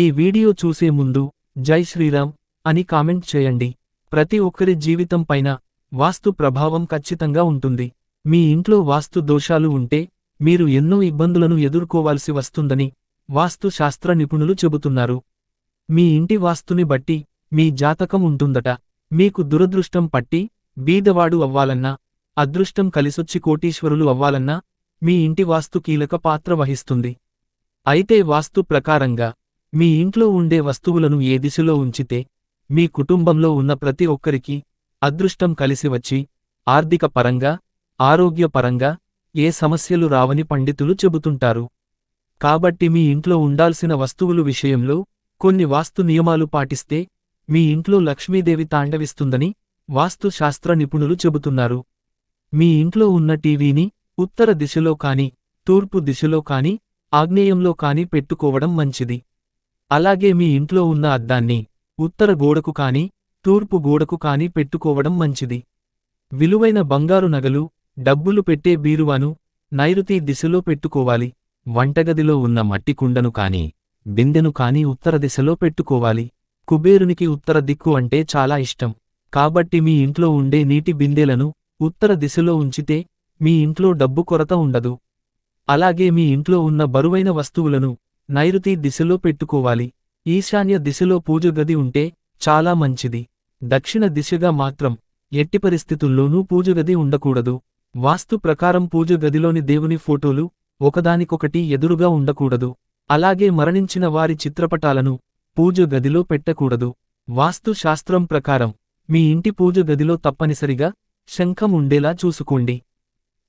ఈ వీడియో చూసే ముందు జై శ్రీరామ్ అని కామెంట్ చేయండి. ప్రతి ఒక్కరి జీవితం పైన వాస్తు ప్రభావం ఖచ్చితంగా ఉంటుంది. మీ ఇంట్లో వాస్తు దోషాలు ఉంటే మీరు ఎన్నో ఇబ్బందులను ఎదుర్కోవాల్సి వస్తుందని వాస్తు శాస్త్ర నిపుణులు చెబుతున్నారు. మీ ఇంటి వాస్తుని బట్టి మీ జాతకం ఉంటుందట. మీకు దురదృష్టం పట్టి బీదవాడు అవ్వాలన్నా అదృష్టం కలిసొచ్చి కోటీశ్వరులు అవ్వాలన్నా మీ ఇంటి వాస్తు కీలక పాత్ర వహిస్తుంది. అయితే వాస్తు ప్రకారంగా మీ ఇంట్లో ఉండే వస్తువులను ఏ దిశలో ఉంచితే మీ కుటుంబంలో ఉన్న ప్రతి ఒక్కరికి అదృష్టం కలిసి వచ్చి ఆర్థిక పరంగా ఆరోగ్యపరంగా ఏ సమస్యలు రావని పండితులు చెబుతుంటారు. కాబట్టి మీ ఇంట్లో ఉండాల్సిన వస్తువులు విషయంలో కొన్ని వాస్తు నియమాలు పాటిస్తే మీ ఇంట్లో లక్ష్మీదేవి తాండవిస్తుందని వాస్తు శాస్త్ర నిపుణులు చెబుతున్నారు. మీ ఇంట్లో ఉన్న టీవీని ఉత్తర దిశలో కాని తూర్పు దిశలో కాని ఆగ్నేయంలో కాని పెట్టుకోవడం మంచిది. అలాగే మీ ఇంట్లో ఉన్న అద్దాన్ని ఉత్తర గోడకు కాని తూర్పు గోడకు కాని పెట్టుకోవడం మంచిది. విలువైన బంగారు నగలు డబ్బులు పెట్టే బీరువాను నైరుతి దిశలో పెట్టుకోవాలి. వంటగదిలో ఉన్న మట్టి కుండను కాని బిందెను కాని ఉత్తర దిశలో పెట్టుకోవాలి. కుబేరునికి ఉత్తర దిక్కు అంటే చాలా ఇష్టం. కాబట్టి మీ ఇంట్లో ఉండే నీటి బిందెలను ఉత్తర దిశలో ఉంచితే మీ ఇంట్లో డబ్బు కొరత ఉండదు. అలాగే మీ ఇంట్లో ఉన్న బరువైన వస్తువులను నైరుతి దిశలో పెట్టుకోవాలి. ఈశాన్య దిశలో పూజ గది ఉంటే చాలా మంచిది. దక్షిణ దిశగా మాత్రం ఎట్టి పరిస్థితుల్లోనూ పూజ గది ఉండకూడదు. వాస్తు ప్రకారం పూజ గదిలోని దేవుని ఫోటోలు ఒకదానికొకటి ఎదురుగా ఉండకూడదు. అలాగే మరణించిన వారి చిత్రపటాలను పూజ గదిలో పెట్టకూడదు. వాస్తు శాస్త్రం ప్రకారం మీ ఇంటి పూజ గదిలో తప్పనిసరిగా శంఖం ఉండేలా చూసుకోండి.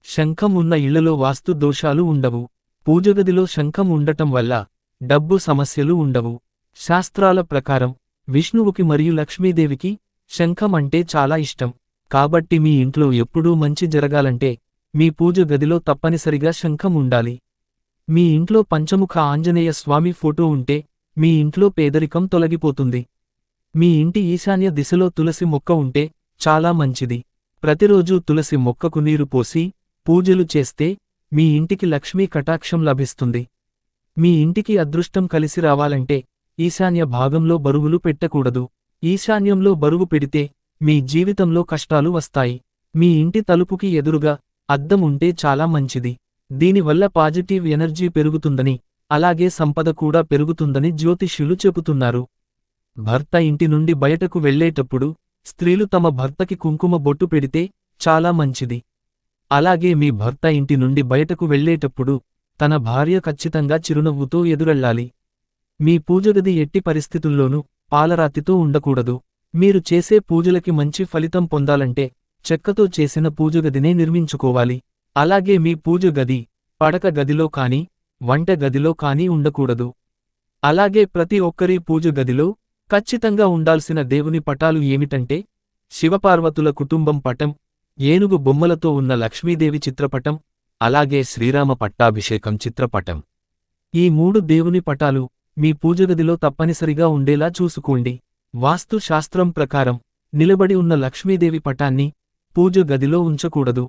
శంఖం ఉన్న ఇళ్ళలో వాస్తు దోషాలు ఉండవు. పూజగదిలో శంఖం ఉండటం వల్ల డబ్బు సమస్యలు ఉండవు. శాస్త్రాల ప్రకారం విష్ణువుకి మరియు లక్ష్మీదేవికి శంఖం అంటే చాలా ఇష్టం. కాబట్టి మీ ఇంట్లో ఎప్పుడూ మంచి జరగాలంటే మీ పూజ గదిలో తప్పనిసరిగా శంఖం ఉండాలి. మీ ఇంట్లో పంచముఖ ఆంజనేయ స్వామి ఫోటో ఉంటే మీ ఇంట్లో పేదరికం తొలగిపోతుంది. మీ ఇంటి ఈశాన్య దిశలో తులసి మొక్క ఉంటే చాలా మంచిది. ప్రతిరోజూ తులసి మొక్కకు నీరు పోసి పూజలు చేస్తే మీ ఇంటికి లక్ష్మీ కటాక్షం లభిస్తుంది. మీ ఇంటికి అదృష్టం కలిసి రావాలంటే ఈశాన్య భాగంలో బరువులు పెట్టకూడదు. ఈశాన్యంలో బరువు పెడితే మీ జీవితంలో కష్టాలు వస్తాయి. మీ ఇంటి తలుపుకి ఎదురుగా అద్దం ఉంటే చాలా మంచిది. దీనివల్ల పాజిటివ్ ఎనర్జీ పెరుగుతుందని అలాగే సంపద కూడా పెరుగుతుందని జ్యోతిష్యులు చెబుతున్నారు. భర్త ఇంటి నుండి బయటకు వెళ్ళేటప్పుడు స్త్రీలు తమ భర్తకి కుంకుమ బొట్టు పెడితే చాలా మంచిది. అలాగే మీ భర్త ఇంటి నుండి బయటకు వెళ్ళేటప్పుడు తన భార్య ఖచ్చితంగా చిరునవ్వుతో ఎదురెళ్ళాలి మీ పూజగది ఎట్టి పరిస్థితుల్లోనూ పాలరాతితో ఉండకూడదు. మీరు చేసే పూజలకి మంచి ఫలితం పొందాలంటే చెక్కతో చేసిన పూజగదినే నిర్మించుకోవాలి. అలాగే మీ పూజ గది పడక గదిలో కాని వంట గదిలో కాని ఉండకూడదు. అలాగే ప్రతి ఒక్కరి పూజ గదిలో ఖచ్చితంగా ఉండాల్సిన దేవుని పటాలు ఏమిటంటే శివపార్వతుల కుటుంబం పటం ఏనుగు బొమ్మలతో ఉన్న లక్ష్మీదేవి చిత్రపటం అలాగే శ్రీరామ పట్టాభిషేకం చిత్రపటం. ఈ మూడు దేవుని పటాలు మీ పూజగదిలో తప్పనిసరిగా ఉండేలా చూసుకోండి. వాస్తు శాస్త్రం ప్రకారం నిలబడి ఉన్న లక్ష్మీదేవి పటాన్ని పూజ గదిలో ఉంచకూడదు.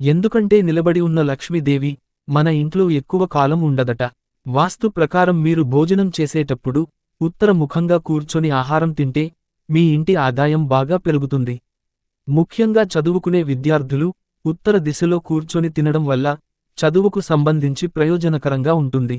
ఎందుకంటే నిలబడి ఉన్న లక్ష్మీదేవి మన ఇంట్లో ఎక్కువ కాలం ఉండదట. వాస్తు ప్రకారం మీరు భోజనం చేసేటప్పుడు ఉత్తర ముఖంగా కూర్చొని ఆహారం తింటే మీ ఇంటి ఆదాయం బాగా పెరుగుతుంది. ముఖ్యంగా చదువుకునే విద్యార్థులు ఉత్తర దిశలో కూర్చొని తినడం వల్ల చదువుకు సంబంధించి ప్రయోజనకరంగా ఉంటుంది.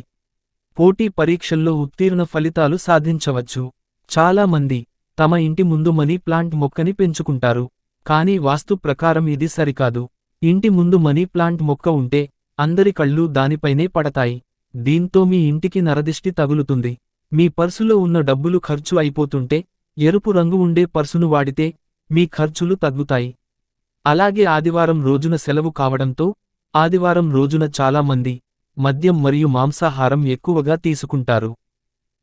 పోటీ పరీక్షల్లో ఉత్తీర్ణ ఫలితాలు సాధించవచ్చు. చాలామంది తమ ఇంటి ముందు మనీ ప్లాంట్ మొక్కని పెంచుకుంటారు. కానీ వాస్తు ప్రకారం ఇది సరికాదు. ఇంటి ముందు మనీ ప్లాంట్ మొక్క ఉంటే అందరి కళ్ళు దానిపైనే పడతాయి. దీంతో మీ ఇంటికి నరదిష్టి తగులుతుంది. మీ పర్సులో ఉన్న డబ్బులు ఖర్చు అయిపోతుంటే ఎరుపు రంగు ఉండే పర్సును వాడితే మీ ఖర్చులు తగ్గుతాయి. అలాగే ఆదివారం రోజున సెలవు కావడంతో ఆదివారం రోజున చాలా మంది మద్యం మరియు మాంసాహారం ఎక్కువగా తీసుకుంటారు.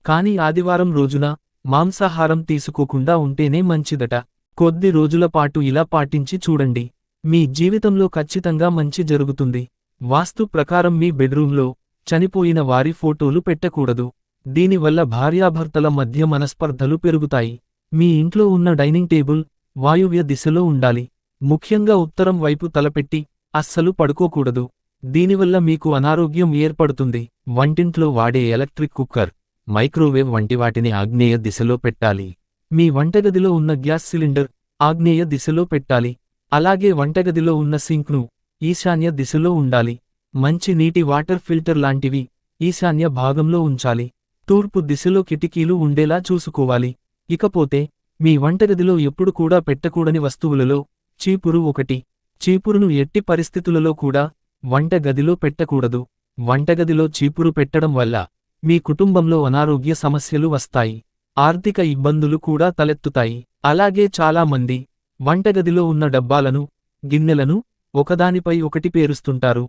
కాని ఆదివారం రోజున మాంసాహారం తీసుకోకుండా ఉంటేనే మంచిదట. కొద్ది రోజులపాటు ఇలా పాటించి చూడండి. మీ జీవితంలో ఖచ్చితంగా మంచి జరుగుతుంది. వాస్తు ప్రకారం మీ బెడ్రూంలో చనిపోయిన వారి ఫోటోలు పెట్టకూడదు. దీనివల్ల భార్యాభర్తల మధ్య మనస్పర్ధలు పెరుగుతాయి. మీ ఇంట్లో ఉన్న డైనింగ్ టేబుల్ వాయువ్య దిశలో ఉండాలి. ముఖ్యంగా ఉత్తరం వైపు తలపెట్టి అస్సలు పడుకోకూడదు. దీనివల్ల మీకు అనారోగ్యం ఏర్పడుతుంది. వంటింట్లో వాడే ఎలక్ట్రిక్ కుక్కర్ మైక్రోవేవ్ వంటి వాటిని ఆగ్నేయ దిశలో పెట్టాలి. మీ వంటగదిలో ఉన్న గ్యాస్ సిలిండర్ ఆగ్నేయ దిశలో పెట్టాలి. అలాగే వంటగదిలో ఉన్న సింక్ను ఈశాన్య దిశలో ఉండాలి. మంచి నీటి వాటర్ ఫిల్టర్ లాంటివి ఈశాన్య భాగంలో ఉంచాలి. తూర్పు దిశలో కిటికీలు ఉండేలా చూసుకోవాలి. ఇకపోతే మీ వంటగదిలో ఎప్పుడు కూడా పెట్టకూడని వస్తువులలో చీపురు ఒకటి. చీపురును ఎట్టి పరిస్థితులలో కూడా వంటగదిలో పెట్టకూడదు. వంటగదిలో చీపురు పెట్టడం వల్ల మీ కుటుంబంలో అనారోగ్య సమస్యలు వస్తాయి. ఆర్థిక ఇబ్బందులు కూడా తలెత్తుతాయి. అలాగే చాలామంది వంటగదిలో ఉన్న డబ్బాలను గిన్నెలను ఒకదానిపై ఒకటి పేరుస్తుంటారు.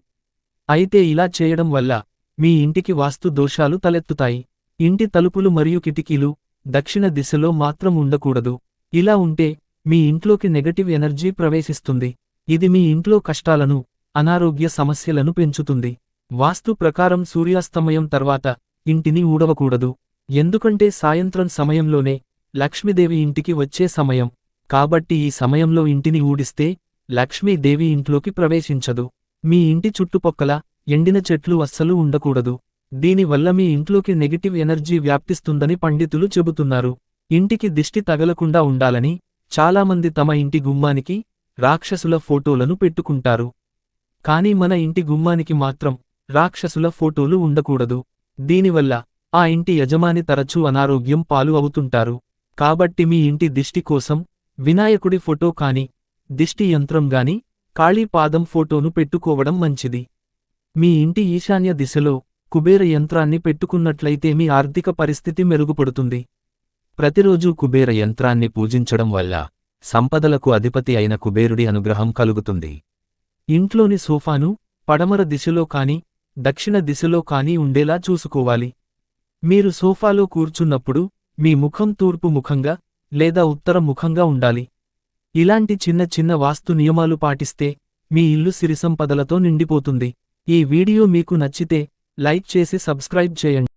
అయితే ఇలా చేయడం వల్ల మీ ఇంటికి వాస్తు దోషాలు తలెత్తుతాయి. ఇంటి తలుపులు మరియు కిటికీలు దక్షిణ దిశలో మాత్రం ఉండకూడదు. ఇలా ఉంటే మీ ఇంట్లోకి నెగటివ్ ఎనర్జీ ప్రవేశిస్తుంది. ఇది మీ ఇంట్లో కష్టాలను అనారోగ్య సమస్యలను పెంచుతుంది. వాస్తు ప్రకారం సూర్యాస్తమయం తర్వాత ఇంటిని ఊడవకూడదు. ఎందుకంటే సాయంత్రం సమయంలోనే లక్ష్మీదేవి ఇంటికి వచ్చే సమయం. కాబట్టి ఈ సమయంలో ఇంటిని ఊడిస్తే లక్ష్మీదేవి ఇంట్లోకి ప్రవేశించదు. మీ ఇంటి చుట్టుపక్కల ఎండిన చెట్లు అస్సలు ఉండకూడదు. దీనివల్ల మీ ఇంట్లోకి నెగటివ్ ఎనర్జీ వ్యాప్తిస్తుందని పండితులు చెబుతున్నారు. ఇంటికి దిష్టి తగలకుండా ఉండాలని చాలామంది తమ ఇంటి గుమ్మానికి రాక్షసుల ఫోటోలను పెట్టుకుంటారు. కానీ మన ఇంటి గుమ్మానికి మాత్రం రాక్షసుల ఫోటోలు ఉండకూడదు. దీనివల్ల ఆ ఇంటి యజమాని తరచూ అనారోగ్యం పాలు అవుతుంటారు. కాబట్టి మీ ఇంటి దిష్టి కోసం వినాయకుడి ఫోటో కాని దిష్టి యంత్రం గాని కాళీపాదం ఫోటోను పెట్టుకోవడం మంచిది. మీ ఇంటి ఈశాన్య దిశలో కుబేర యంత్రాన్ని పెట్టుకున్నట్లయితే మీ ఆర్థిక పరిస్థితి మెరుగుపడుతుంది. ప్రతిరోజూ కుబేర యంత్రాన్ని పూజించడం వల్ల సంపదలకు అధిపతి అయిన కుబేరుడి అనుగ్రహం కలుగుతుంది. ఇంట్లోని సోఫాను పడమర దిశలో కాని దక్షిణ దిశలో కాని ఉండేలా చూసుకోవాలి. మీరు సోఫాలో కూర్చున్నప్పుడు మీ ముఖం తూర్పు ముఖంగా లేదా ఉత్తర ముఖంగా ఉండాలి. ఇలాంటి చిన్న చిన్న వాస్తు నియమాలు పాటిస్తే మీ ఇల్లు సిరిసంపదలతో నిండిపోతుంది. ఈ వీడియో మీకు నచ్చితే లైక్ చేసి సబ్స్క్రైబ్ చేయండి.